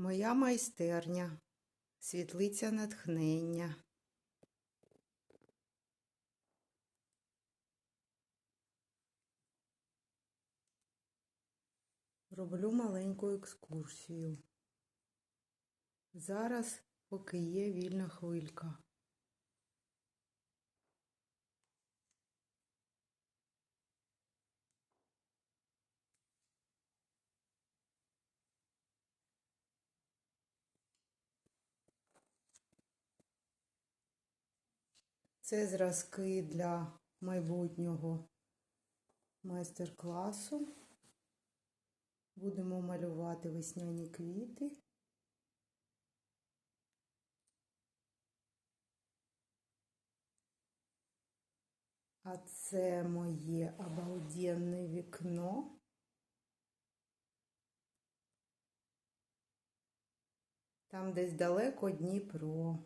Моя майстерня, світлиця натхнення. Роблю маленьку екскурсію. Зараз, поки є вільна хвилька. Це зразки для майбутнього майстер-класу. Будемо малювати весняні квіти. А це моє обалденне вікно. Там десь далеко Дніпро.